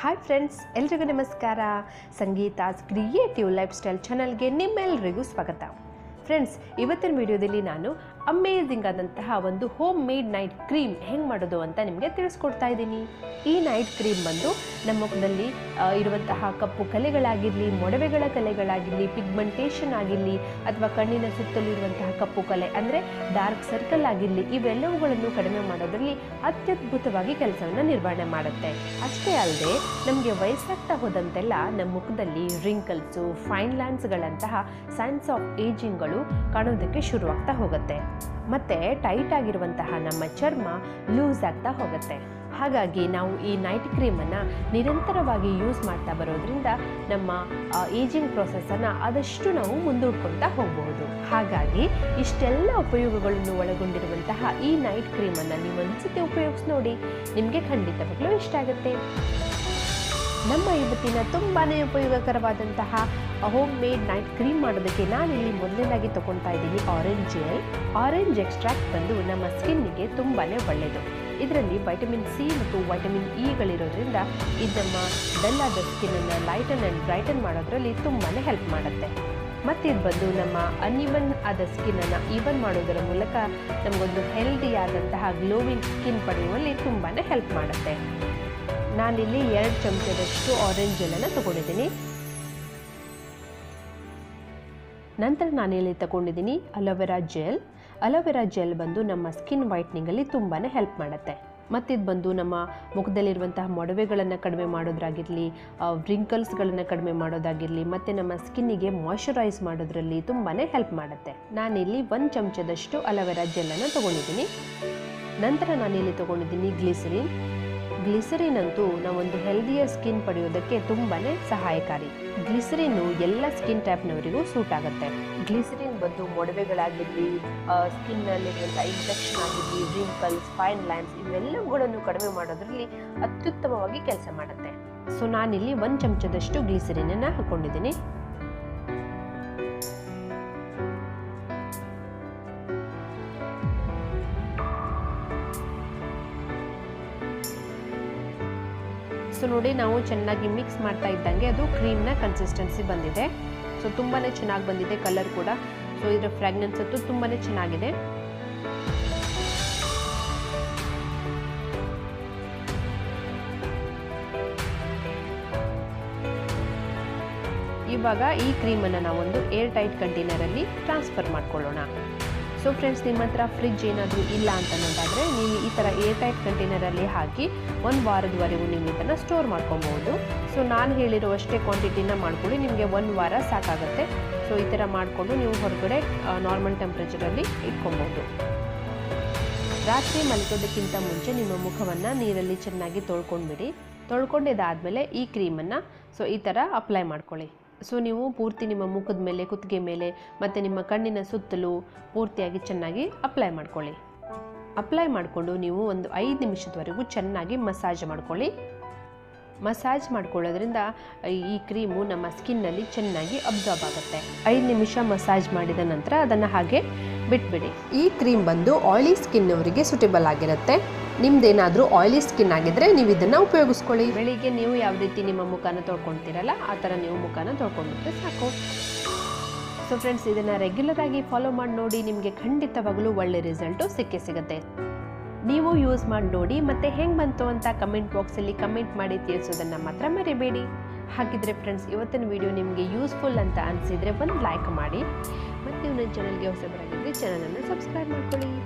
Hi friends ಎಲ್ರಿಗೂ ನಮಸ್ಕಾರ. ಸಂಗೀತಾಸ್ creative life style ಚಾನಲ್ಗೆ ನಿಮ್ಮೆಲ್ಲರಿಗೂ ಸ್ವಾಗತ. ಫ್ರೆಂಡ್ಸ್ ಇವತ್ತಿನ ವಿಡಿಯೋದಲ್ಲಿ ನಾನು ಅಮೇಝಿಂಗ್ ಆದಂತಹ ಒಂದು ಹೋಮ್ ಮೇಡ್ ನೈಟ್ ಕ್ರೀಮ್ ಹೆಂಗೆ ಮಾಡೋದು ಅಂತ ನಿಮಗೆ ತಿಳಿಸ್ಕೊಡ್ತಾ ಇದ್ದೀನಿ. ಈ ನೈಟ್ ಕ್ರೀಮ್ ಬಂದು ನಮ್ಮ ಮುಖದಲ್ಲಿ ಇರುವಂತಹ ಕಪ್ಪು ಕಲೆಗಳಾಗಿರಲಿ, ಮೊಡವೆಗಳ ಕಲೆಗಳಾಗಿರಲಿ ಪಿಗ್ಮೆಂಟೇಷನ್ ಆಗಿರಲಿ, ಅಥವಾ ಕಣ್ಣಿನ ಸುತ್ತಲೂ ಇರುವಂತಹ ಕಪ್ಪು ಕಲೆ ಅಂದರೆ ಡಾರ್ಕ್ ಸರ್ಕಲ್ ಆಗಿರಲಿ, ಇವೆಲ್ಲವುಗಳನ್ನು ಕಡಿಮೆ ಮಾಡೋದರಲ್ಲಿ ಅತ್ಯದ್ಭುತವಾಗಿ ಕೆಲಸವನ್ನು ನಿರ್ವಹಣೆ ಮಾಡುತ್ತೆ. ಅಷ್ಟೇ ಅಲ್ಲದೆ ನಮಗೆ ವಯಸ್ಸಾಗ್ತಾ ಹೋದಂತೆಲ್ಲ ನಮ್ಮ ಮುಖದಲ್ಲಿ ರಿಂಕಲ್ಸು ಫೈನ್ ಲ್ಯಾನ್ಸ್ಗಳಂತಹ ಸೈನ್ಸ್ ಆಫ್ ಏಜಿಂಗ್ಗಳು ಕಾಣೋದಕ್ಕೆ ಶುರುವಾಗ್ತಾ ಹೋಗುತ್ತೆ. ಮತ್ತು ಟೈಟ್ ಆಗಿರುವಂತಹ ನಮ್ಮ ಚರ್ಮ ಲೂಸ್ ಆಗ್ತಾ ಹೋಗುತ್ತೆ. ಹಾಗಾಗಿ ನಾವು ಈ ನೈಟ್ ಕ್ರೀಮನ್ನು ನಿರಂತರವಾಗಿ ಯೂಸ್ ಮಾಡ್ತಾ ಬರೋದ್ರಿಂದ ನಮ್ಮ ಏಜಿಂಗ್ ಪ್ರೊಸೆಸನ್ನು ಆದಷ್ಟು ನಾವು ಮುಂದೂಡ್ಕೊಳ್ತಾ ಹೋಗಬಹುದು. ಹಾಗಾಗಿ ಇಷ್ಟೆಲ್ಲ ಉಪಯೋಗಗಳನ್ನು ಒಳಗೊಂಡಿರುವಂತಹ ಈ ನೈಟ್ ಕ್ರೀಮನ್ನು ನೀವು ಒಂದ್ಸತಿ ಉಪಯೋಗಿಸಿ ನೋಡಿ. ನಿಮಗೆ ಖಂಡಿತವಾಗ್ಲೂ ಇಷ್ಟ ಆಗುತ್ತೆ. ನಮ್ಮ ಇವತ್ತಿನ ತುಂಬಾ ಉಪಯೋಗಕರವಾದಂತಹ ಹೋಮ್ ಮೇಡ್ ನೈಟ್ ಕ್ರೀಮ್ ಮಾಡೋದಕ್ಕೆ ನಾನಿಲ್ಲಿ ಮೊದಲನೇದಾಗಿ ತಗೊಳ್ತಾ ಇದ್ದೀನಿ ಆರೆಂಜ್ ಜೆಲ್ ಆರೆಂಜ್ ಎಕ್ಸ್ಟ್ರಾಕ್ಟ್ ಬಂದು ನಮ್ಮ ಸ್ಕಿನ್ನಿಗೆ ತುಂಬಾ ಒಳ್ಳೆಯದು ಇದರಲ್ಲಿ ವೈಟಮಿನ್ ಸಿ ಮತ್ತು ವೈಟಮಿನ್ ಇಗಳಿರೋದ್ರಿಂದ ಇದು ನಮ್ಮ ಡಲ್ ಆದ ಸ್ಕಿನ್ನನ್ನು ಲೈಟನ್ ಆ್ಯಂಡ್ ಬ್ರೈಟನ್ ಮಾಡೋದ್ರಲ್ಲಿ ತುಂಬಾ ಹೆಲ್ಪ್ ಮಾಡುತ್ತೆ. ಮತ್ತು ಇದು ಬಂದು ನಮ್ಮ ಅನ್ಇವನ್ ಆದ ಸ್ಕಿನ್ನನ್ನು ಈವನ್ ಮಾಡೋದರ ಮೂಲಕ ನಮಗೊಂದು ಹೆಲ್ದಿ ಆದಂತಹ ಗ್ಲೋವಿಂಗ್ ಸ್ಕಿನ್ ಪಡೆಯುವಲ್ಲಿ ತುಂಬಾ ಹೆಲ್ಪ್ ಮಾಡುತ್ತೆ. ನಾನಿಲ್ಲಿ ಎರಡು ಚಮಚದಷ್ಟು ಆರೆಂಜ್ ಜೆಲ್ಲನ್ನು ತಗೊಂಡಿದ್ದೀನಿ. ನಂತರ ನಾನಿಲ್ಲಿ ತಗೊಂಡಿದ್ದೀನಿ ಅಲೋವೆರಾ ಜೆಲ್ ಅಲೋವೆರಾ ಜೆಲ್ ಬಂದು ನಮ್ಮ ಸ್ಕಿನ್ ವೈಟ್ನಿಂಗಲ್ಲಿ ತುಂಬಾ ಹೆಲ್ಪ್ ಮಾಡುತ್ತೆ. ಮತ್ತಿದು ಬಂದು ನಮ್ಮ ಮುಖದಲ್ಲಿರುವಂತಹ ಮೊಡವೆಗಳನ್ನು ಕಡಿಮೆ ಮಾಡೋದಾಗಿರಲಿ ವ್ರಿಂಕಲ್ಸ್ಗಳನ್ನು ಕಡಿಮೆ ಮಾಡೋದಾಗಿರಲಿ, ಮತ್ತು ನಮ್ಮ ಸ್ಕಿನ್ನಿಗೆ ಮಾಯ್ಶ್ಚರೈಸ್ ಮಾಡೋದ್ರಲ್ಲಿ ತುಂಬಾ ಹೆಲ್ಪ್ ಮಾಡುತ್ತೆ. ನಾನಿಲ್ಲಿ ಒಂದು ಚಮಚದಷ್ಟು ಅಲೋವೆರಾ ಜೆಲ್ಲನ್ನು ತೊಗೊಂಡಿದ್ದೀನಿ. ನಂತರ ನಾನಿಲ್ಲಿ ತೊಗೊಂಡಿದ್ದೀನಿ ಗ್ಲಿಸರಿನ್ ಗ್ಲಿಸರಿನ್ ಅಂತೂ ನಾವೊಂದು ಹೆಲ್ದಿಯರ್ ಸ್ಕಿನ್ ಪಡೆಯೋದಕ್ಕೆ ತುಂಬಾ ಸಹಾಯಕಾರಿ. ಗ್ಲಿಸರಿನ್ ಎಲ್ಲ ಸ್ಕಿನ್ ಟೈಪ್ನವರಿಗೂ ಸೂಟ್ ಆಗುತ್ತೆ. ಗ್ಲಿಸರಿನ್ ಬಂದು ಮೊಡವೆಗಳಾಗಿರಲಿ ಸ್ಕಿನ್ನಲ್ಲಿರುವಂಥ ಇನ್ಫೆಕ್ಷನ್ ಆಗಿರಲಿ ರಿಂಕಲ್ಸ್ ಫೈನ್ ಲೈನ್ಸ್ ಇವೆಲ್ಲವುಗಳನ್ನು ಕಡಿಮೆ ಮಾಡೋದ್ರಲ್ಲಿ ಅತ್ಯುತ್ತಮವಾಗಿ ಕೆಲಸ ಮಾಡುತ್ತೆ. ಸೊ ನಾನಿಲ್ಲಿ ಒಂದು ಚಮಚದಷ್ಟು ಗ್ಲಿಸರಿನನ್ನು ಹಾಕ್ಕೊಂಡಿದ್ದೀನಿ ಸೊ ನೋಡಿ ನಾವು ಚೆನ್ನಾಗಿ ಮಿಕ್ಸ್ ಮಾಡ್ತಾ ಇದ್ದಂಗೆ ಅದು ಕ್ರೀಮ್ನ ಕನ್ಸಿಸ್ಟೆನ್ಸಿ ಬಂದಿದೆ. ಸೊ ತುಂಬಾ ಚೆನ್ನಾಗಿ ಬಂದಿದೆ ಕಲರ್ ಕೂಡ. ಸೊ ಇದರ ಫ್ರಾಗ್ನೆನ್ಸ್ ಅಂತೂ ತುಂಬಾ ಚೆನ್ನಾಗಿದೆ. ಇವಾಗ ಈ ಕ್ರೀಮನ್ನು ನಾವೊಂದು ಏರ್ ಟೈಟ್ ಕಂಟೈನರಲ್ಲಿ ಟ್ರಾನ್ಸ್ಫರ್ ಮಾಡ್ಕೊಳ್ಳೋಣ. ಸೊ ಫ್ರೆಂಡ್ಸ್ ನಿಮ್ಮ ಹತ್ರ ಫ್ರಿಜ್ ಏನಾದರೂ ಇಲ್ಲ ಅಂತ ಅನ್ನೋದಾದರೆ ನೀವು ಈ ಥರ ಏರ್ ಟೈಟ್ ಕಂಟೈನರಲ್ಲಿ ಹಾಕಿ ಒಂದು ವಾರದವರೆಗೂ ನೀವು ಇದನ್ನು ಸ್ಟೋರ್ ಮಾಡ್ಕೊಬೋದು. ಸೊ ನಾನು ಹೇಳಿರುವಷ್ಟೇ ಕ್ವಾಂಟಿಟಿನ ಮಾಡ್ಕೊಳ್ಳಿ, ನಿಮಗೆ ಒಂದು ವಾರ ಸಾಕಾಗುತ್ತೆ. ಸೊ ಈ ಥರ ಮಾಡಿಕೊಂಡು ನೀವು ಹೊರಗಡೆ ನಾರ್ಮಲ್ ಟೆಂಪ್ರೇಚರಲ್ಲಿ ಇಟ್ಕೊಬೋದು. ರಾತ್ರಿ ಮಲಗೋದಕ್ಕಿಂತ ಮುಂಚೆ ನಿಮ್ಮ ಮುಖವನ್ನು ನೀರಲ್ಲಿ ಚೆನ್ನಾಗಿ ತೊಳ್ಕೊಂಡ್ಬಿಡಿ. ತೊಳ್ಕೊಂಡಿದ್ದಾದಮೇಲೆ ಈ ಕ್ರೀಮನ್ನು ಸೊ ಈ ಥರ ಅಪ್ಲೈ ಮಾಡ್ಕೊಳ್ಳಿ. ಸೊ ನೀವು ಪೂರ್ತಿ ನಿಮ್ಮ ಮುಖದ ಮೇಲೆ, ಕುತ್ತಿಗೆ ಮೇಲೆ, ಮತ್ತು ನಿಮ್ಮ ಕಣ್ಣಿನ ಸುತ್ತಲೂ ಪೂರ್ತಿಯಾಗಿ ಚೆನ್ನಾಗಿ ಅಪ್ಲೈ ಮಾಡ್ಕೊಳ್ಳಿ. ಅಪ್ಲೈ ಮಾಡಿಕೊಂಡು ನೀವು ಒಂದು ಐದು ನಿಮಿಷದವರೆಗೂ ಚೆನ್ನಾಗಿ ಮಸಾಜ್ ಮಾಡ್ಕೊಳ್ಳಿ. ಮಸಾಜ್ ಮಾಡ್ಕೊಳ್ಳೋದ್ರಿಂದ ಈ ಕ್ರೀಮು ನಮ್ಮ ಸ್ಕಿನ್ನಲ್ಲಿ ಚೆನ್ನಾಗಿ ಅಬ್ಸಾರ್ಬ್ ಆಗುತ್ತೆ. ಐದು ನಿಮಿಷ ಮಸಾಜ್ ಮಾಡಿದ ನಂತರ ಅದನ್ನು ಹಾಗೆ ಬಿಟ್ಬಿಡಿ. ಈ ಕ್ರೀಮ್ ಬಂದು ಆಯಿಲಿ ಸ್ಕಿನ್ನವರಿಗೆ ಸುಟೇಬಲ್ ಆಗಿರುತ್ತೆ. ನಿಮ್ದೇನಾದರೂ ಆಯಿಲಿ ಸ್ಕಿನ್ ಆಗಿದ್ರೆ ನೀವು ಇದನ್ನು ಉಪಯೋಗಿಸ್ಕೊಳ್ಳಿ. ಬೆಳಿಗ್ಗೆ ನೀವು ಯಾವ ರೀತಿ ನಿಮ್ಮ ಮುಖನ ತೊಳ್ಕೊಳ್ತೀರಲ್ಲ ಆ ಥರ ನೀವು ಮುಖನ ತೊಳ್ಕೊಂಡ್ಬಿಟ್ರೆ ಸಾಕು. ಸೊ ಫ್ರೆಂಡ್ಸ್ ಇದನ್ನು ರೆಗ್ಯುಲರ್ ಆಗಿ ಫಾಲೋ ಮಾಡಿ ನೋಡಿ ನಿಮಗೆ ಖಂಡಿತವಾಗಲೂ ಒಳ್ಳೆ ರಿಸಲ್ಟು ಸಿಕ್ಕೇ ಸಿಗುತ್ತೆ. ನೀವು ಯೂಸ್ ಮಾಡಿ ನೋಡಿ ಮತ್ತೆ ಹೆಂಗೆ ಬಂತು ಅಂತ ಕಮೆಂಟ್ ಬಾಕ್ಸಲ್ಲಿ ಕಮೆಂಟ್ ಮಾಡಿ ತಿಳಿಸೋದನ್ನು ಮಾತ್ರ ಮರಿಬೇಡಿ. ಹಾಗಿದ್ರೆ ಫ್ರೆಂಡ್ಸ್ ಇವತ್ತಿನ ವಿಡಿಯೋ ನಿಮಗೆ ಯೂಸ್ಫುಲ್ ಅಂತ ಅನಿಸಿದರೆ ಒಂದು ಲೈಕ್ ಮಾಡಿ. ಮತ್ತು ನೀವು ನನ್ನ ಚಾನಲ್ಗೆ ಹೊಸಬರಾಗಿದ್ದರೆ ಚಾನಲನ್ನು ಸಬ್ಸ್ಕ್ರೈಬ್ ಮಾಡ್ಕೊಳ್ಳಿ.